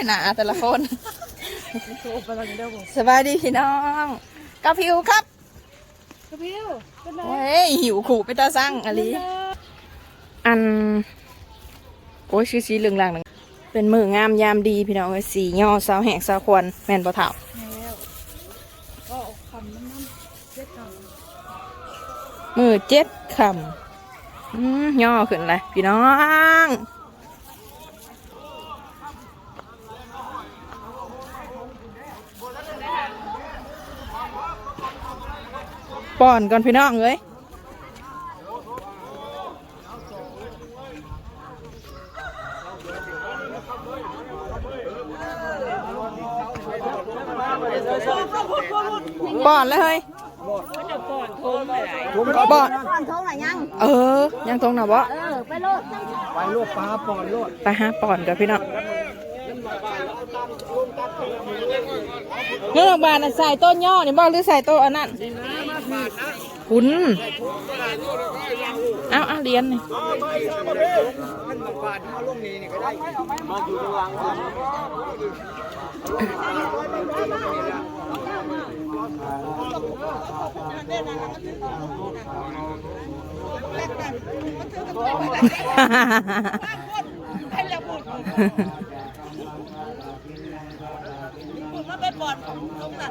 ยหนาแต่ละคนสบายดีพี่น้องกาฟิวครับกระพิวเป็นไรเฮ้ยหิวขู่ไปตาสั่งอะลีอันโอ้ยชื่อสีเหลืองหลังนั่นเป็นมืองามยามดีพี่น้องเอ้ยสีย่อสาวแหกสาวควรแม่นบ่เถ่าแล้วก็เอาคำน้ำน้ำเจ็ดคมือเจ็ดคำอืมย่อขึ้นเลยพี่น้อง ป้อนก่อนพี่น้องเอ้ยป้อนเลยเฮ้ยป้อนำเขาไหนยัง เออ ยังตรงหน่ะบ่เออ ไปโลด ไปโลดปลาปอนโลดไปหาป่อนกับพี่น้องเงื่อนบานน่ะใส่ต้นย่อนี่บ่หรือใส่ต้นอันนั้น คุณเอาเอาเรียนนี่ปลาที่มาลง นี้นี่ก็ได้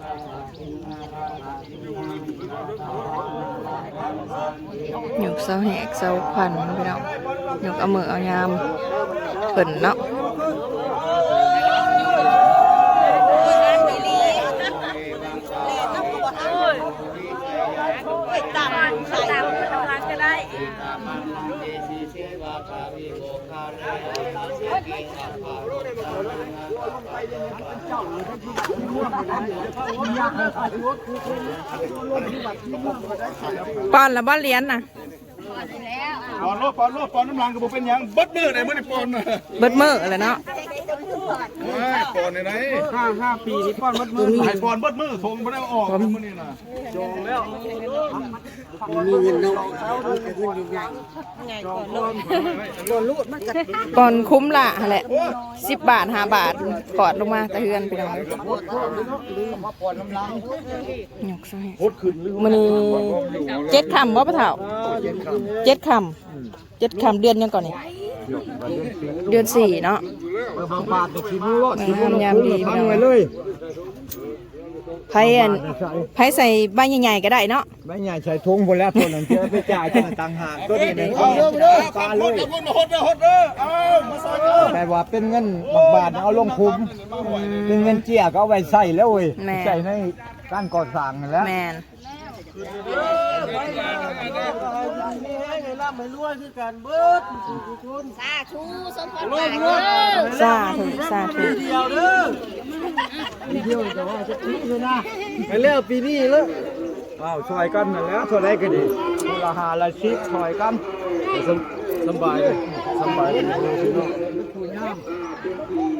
มาอยู่ระวังหยกเสาแหกเสาขวัญพี่น้องหยกเอามือเอายามเพิ่นเนาะ ป้อนแล้วบ่เรียนน่ะปอนโลดปอนโลดปอนน้ำลังก็บ่เป็นหยังเบิดมือไหนมื้อนี่ปอนน่ะเบิดมือเลยเนาะ เฮ้ยปอนไหนไหนห้าห้าปีนี่ปอนเบิดมือให้ปอนเบิดมือทงบ่ได้เอาออกมื้อนี้น่ะจองแล้วมีเงินเนาะจองก่อนก่อนคุ้มละหั่นแหละสิบบาทห้าบาทกอดลงมาตะเฮือนพี่น้องมาปอนน้ำลังหยกเสาแหกโคตรขึ้นหรือมันนี้เจ็ดคำว่าปะเถ่าเจ็ดคำเจ็ดคำเดือนยังก่อนนี่เดือนสี่เนาะ เออบางบาทก็คิดโลดมันงามยามดีพี่น้องไว้เลยไผ่อันไผ่ใส่ใบใหญ่ๆก็ได้เนาะไม่ใหญ่ใส่ทงหมดแล้วตัวนั้นเจอไปจ่ายตัวนั้นต่างหากตัวนี้เนี่ยเอาปลาเลยแต่ว่าเป็นเงินบางบาทเอาลงคุ้มเป็นเงินเจียก็เอาไว้ใส่แล้วเว้ยใส่ในการก่อสร้างนั่นแหล้วแมน สาธุสมพรปากเด้อซาถูกซาถูกไปเล้วปีนี้แล้วอ้าวช่วยกันนั่นแหล้วช่วยได้ก็ดีมูลหาละชิปช่วยกันสบายเลยสบายเลย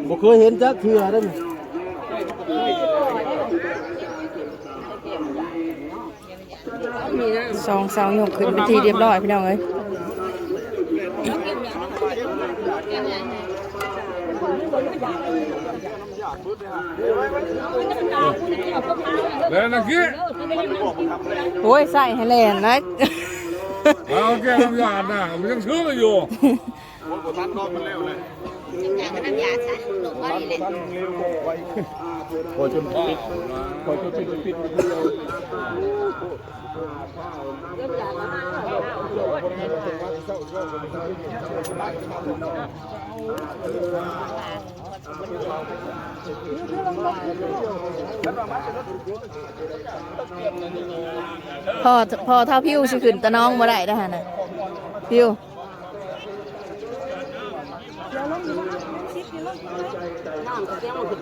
บ่เคยเห็นจักเทื่อเด้อ สองเสาหยกขึ้นไปทีเรียบร้อยพี่น้องเอ้ยแล้วนักกี้โอ้ยใส่ให้แลนนะเอาแก้น้ำยาดน่ะมันยังชื้ออยู่อย่างน้ำยาใส่ลงมาดีเลย พอจนปิดพอจนปิดปิดพอพอเท่าพิวสิขึ้นตะน้องบ่ได้ได้อหั่นะพิว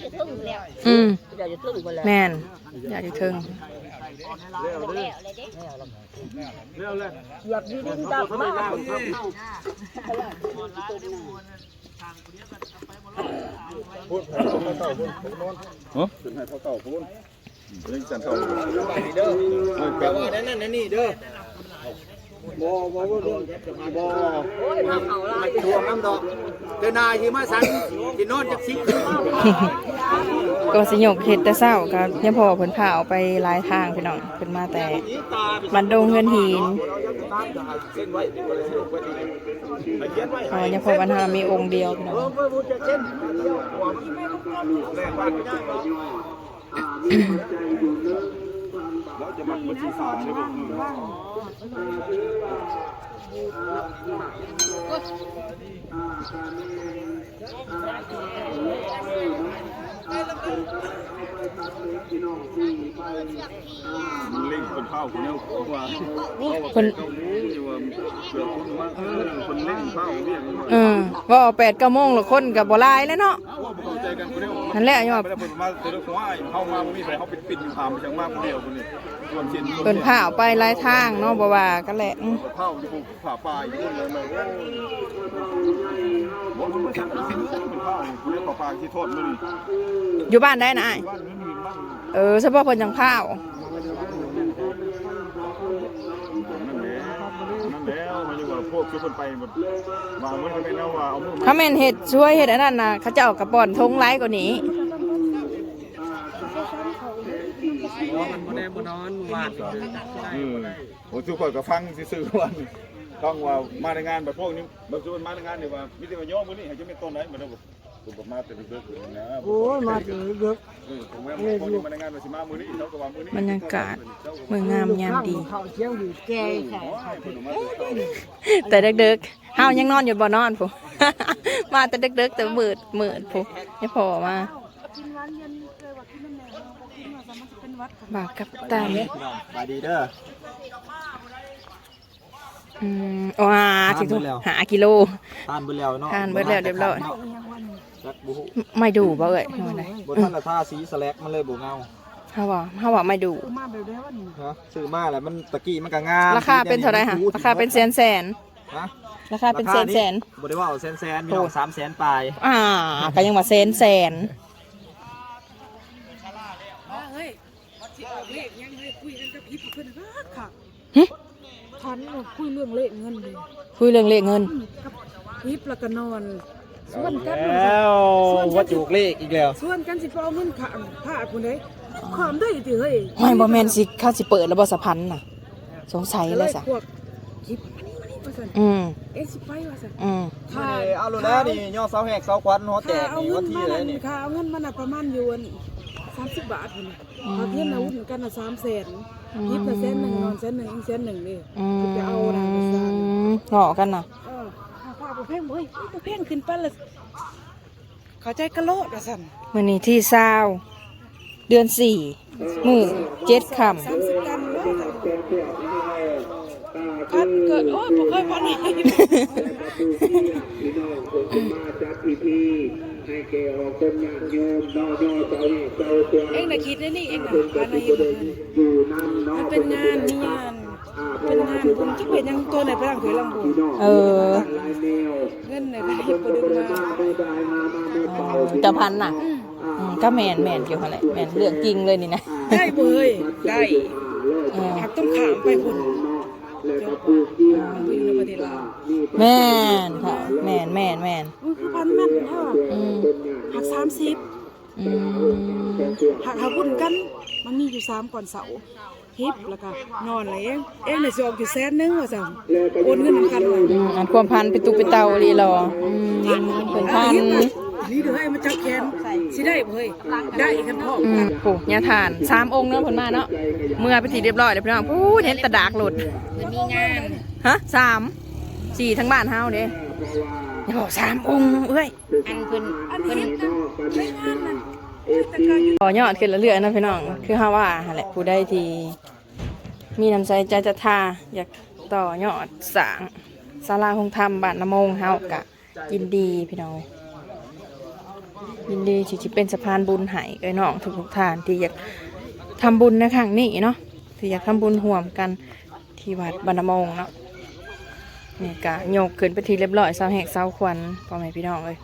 อยากให้จะทึ่งแล้วอืมอยากจะทึ่งไปแล้วแม่นอยากจะถึงอยากดีดีตามมาครับพูดให้พ่อเต่าพูดผมนอนฮะขึ้นให้พ่อเต่าพูดเรื่องจันทร์เต่าเด้อแปลว่านั่นนั่นนี่เด้อ บ่บ่บ่เรื่องบ่โอ้ยมาเขาลายทวงน้ำดอกเดินนายที่มาสันที่นอนจากสิบก็สิยกเฮ็ดแต่เช้าก็ยังพอเพิ่นพาเอาไปหลายทางพี่น้องเพิ่นมาแต่บันดงเงินหินเส้นไว้เป็นอะไรเส้นไว้เขียนไว้อ๋อยังพอบันหามีองค์เดียวพี่น้อง แรงบ้านแล้วจะมักมันสีฟ้าใช่ไหมมันเล่งคนเข้าคนเนี้ยว่าเพิ่นอยู่ว่าเสือคนว่าเออคนเล่งเข้าเนี่ยมันเออว่าเอา8 9โมงแล้วคนก็บ่หลายแล้วเนาะว่าเข้าใจ กันคนเนี้ยนั่นแหละยอดไม่ได้เปิดมาตัวเล็กหัวไอ้เข้ามาไม่มีใครเขาปิดปิดอยู่ทางช่างมากคนเดียวคนนี้ส่วนเชียนเพิ่าเอาไปหลายทางเนาะบ่ว่ากันแหละอืมเข้าอยู่ภูผาป่าอยู่คนเลยบอกมันมาจากสินเป็นข้าวคนเรียกผาป่าที่โทษมันอยู่บ้านได้นะอ้ายบ้านนี้มีบ้าน เออเฉพาะเพิ่นจังเผ่าแหละนั่นแล้วมันอยู่กับ พวกชุดคนไปหมดมาเมื่อไหร่แล้วว่าเอามือถ้าแม่นเฮ็ดช่วยเฮ็ดอันนั้นน่ะเขาจะเอากระป๋อนทงหลายกว่านี้อืมผมทุกคนก็ฟังซื่อๆว่าต้องว่ามาในงานแบบพวกนี้บางส่วนมาในงานเนี่ยว่ามิตรมาโยมมื้อนี้ให้จะเป็นต้นไหนมันต้อง ผมมาแต่เด็กๆนะโอ้ยมาถึงเด็กเออผมว่าพวกนี้มาในงานมาสิมามื้อนี้เขาก็ว่ามื้อนี้บรรยากาศมืองามยามดี เขาเชี่ยวอยู่แก่ใช่โอ้ยเพิ่นมาแต่แต่เด็กๆเฮายังนอนอยู่บ่นอนผู้มาแต่เด็กๆแต่มืดมืดผู้ยังพอมากินหวานเย็นเคยว่ากินน้ำแหน่งบ่กินว่าสามันจะเป็นหวัดของบากกับตันบายดีเด้ออืมว้าถึงทุกหากิโลทานเบิดแล้วเนาะทานเบิดแล้วเรียบร้อย จักบุหูไม่ดูบ่เอ่ยเอาไหนบ่ทันละท่าสีสแลกมันเลยบ่เงาเฮาว่าเฮาว่าไม่ดูมาแบบเดียวนี่ฮะซื้อมาแล้วมันตะกี้มันก็งามราคาเป็นเท่าไหร่ฮะราคาเป็นแสนแสนฮะๆราคาเป็นแสนแสนบ่ได้ว่าเอาแสนๆมีน้อง300,000ปลายๆอ่าก็ยังว่าแสนแสนเฮ้ยเลขยังให้คุยกันกับพี่เพิ่นว่าค่ะหึทันว่าคุยเรื่องเลขเงินเลยคุยเรื่องเลขเงินกับพี่แล้วก็นอน ส่วนกันแล้วว่าจูกเลขอีกแล้ว ส่วนกันสิไปเอาเงินข้างผ้าคนใดความได้ติเฮ้ยห้อยบ่แม่นสิเขาสิเปิดแล้วบ่สะพันน่ะ สงสัยเลยซะพวกคลิปอันนี้มานี่ว่าซั่นอืมเอ๊ะสิไปว่าซั่นอืมค่าเอาโลแล้วนี่ย่อเสาแหกเสาควันหัวแตค่ากเอานี่เงิวันนที่มาเลยนั่นนี่ค่าเอาเงินมาน่ะประมาณอยู่อัน30บาทพุ่นน่ะพอเทียนอาวุธกันน่ะ300,000ยิบละเส้นหนึ่งนอนเส้นหนึ่งอีกเส้นหนึ่งนี่อืมจะเอาอะไรมาสร้างหอกันน่ะ เออข้าข้าประเพ่งเฮ้ยประเพ่งขึ้นปั้นละเข้าใจกะโลดอะสันมื้อนี้ที่ซาวเดือนสี่มื้อเจ็ดค่สามสิบกันแล้วกันเกิดโอ้ยบ่เคยพันเลยเอ็งน่ะคิดได้นี่เอ็งน่ะพันอะไรมันเป็นงานนี่งาน เป็นงานบุญที่เป็นยังตัวไหนไปลังถือลังบุญำเออ เงินไหนไปหยิบไปดึงมาจะพันน่ะอืมก็แม่นแม่นเกี่ยวกับอะไรแม่นเรื่องจริงเลยนี่นะ ได้เว้ยได้เออหักต้องขามไปพุ่นเจ้าป่าวิ่งในประเทศลาวแม่นค่ะแม่นแม่นแม่นอุ้ยคือพันแม่นเท่าอืมหักสามสิบอืมหักหักพุ่นกัน มันมีอยู่สามก่อนเสา ฮิปแล้วก็นอนอะไรเองเองเนี่ยสิออกอยู่แสนหนึงว่าสั่งโอนเงินพันเลยอืมอันความพันเป็นตุเป็นเตาลีรออืมเป็นพันนี่เดี๋ยวให้มาจับแขนสิได้บ่เฮ้ยได้กันพร้อมอืกัมนโอ้ยาทานสามองค์เนาะผลมาเนาะเมื่อไปทีเรียบร้อยแล้วพี่น้องพูดเห็นแตะดากหลุดมีงานฮะสามสี่ทั้งบ้านเฮาเด้อย่าบอกสามองค์เอ้ยอันเพิ่นอันเห็น นั่นไม่งานนั่นโอ้ยตะกายอยู่ต่อยอดขึ้นเรื่อยๆนะพี่น้อง คือฮาว่าแหละผู้ใดที่มีน้ำใจใจจะทาอยากต่อยอดสางศาลาคงธรรมบ้านนมงเฮากะ ยินดีพี่น้อง ยินดีที่จะเป็นสะพานบุญให้เอ้ยน้องทุกทุกท่านที่อยากทำบุญในครั้งนี้เนาะที่อยากทำบุญห่วมกันที่วัดบรรมงเนาะนี่กะโยกขึ้นไปทีเรียบร้อยเสาแหกเสาควันพ่อแม่พี่น้องเอ้ย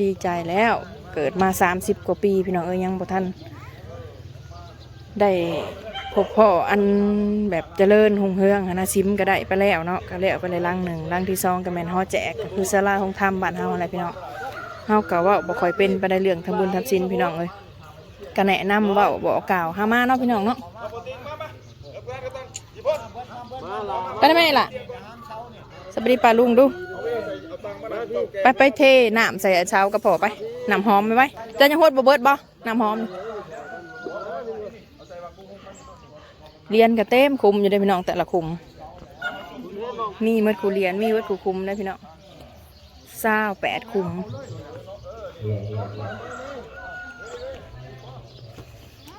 ดีใจแล้ว เกิดมา30กว่าปี พี่น้องเอ้ยยังบ่ทันได้พบพ่ออันแบบเจริญหงเฮืองนะซิมก็ได้ไปแล้วเนาะก็แล้วไปเลยลังหนึ่งลังที่สองก็แมนฮอแจกก็คือศาลาของธรรมบ้านเฮาอะไรพี่น้องเฮาก็ว่าบ่ค่อยเป็นไปได้เรื่องทำบุญทำศีลพี่น้องเอ้ยก็แนะนำเว้าบอกกล่าวหามาเนาะพี่น้องเนาะไปได้ไหมล่ะสวัสดีป้าลุงดู ไปไปเทน้ำใส่เช้ากระเพาะไปน้ำหอมไหมไว้จะยังโฮดบ่เบิดบ่น้ำหอม เรียนกับเต็มคุมอยู่ได้พี่น้องแต่ละคุม มีเมื่อครูเรียนมีเมื่อครูคุมได้พี่น้องเศร้าแปดคุม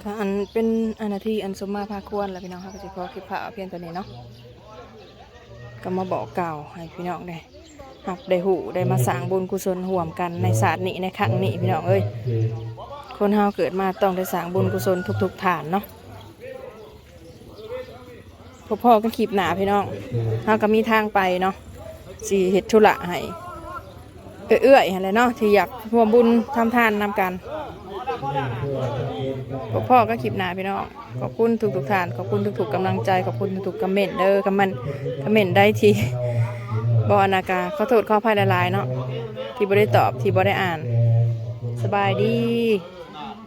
ค่ะอันเป็นอันนาทีอันสมมาพาควรแล้วพี่น้องครับก็จะขอคลิปผ่าเพียงตัวนี้เนาะก็มาบอกเก่าให้พี่น้องได้ หักได้หูได้มาสร้างบุญกุศลห่วมกันในศาสตร์นี้ในครั้งนี้พี่น้องเอ้ยคนเฮาเกิดมาต้องได้สร้างบุญกุศลทุกๆฐานเนาะพ่อพ่อก็ขีบหนาพี่น้องเราก็มีทางไปเนาะสีเฮ็ดธุระให้เอื้อยๆอะไรเนาะที่อยากร่วมบุญทำทานนำกันพ่อพ่อก็ขีบหนาพี่น้องขอบคุณทุกทุกๆทานขอบคุณทุกๆกำลังใจขอบคุณทุกๆคอมเมนต์เด้อคอมเมนต์คอมเมนต์ได้ที่ บอนากาขอโทษขออภัยหลายๆเนาะที่บ่ได้ตอบที่บ่ได้อ่าน สบายดี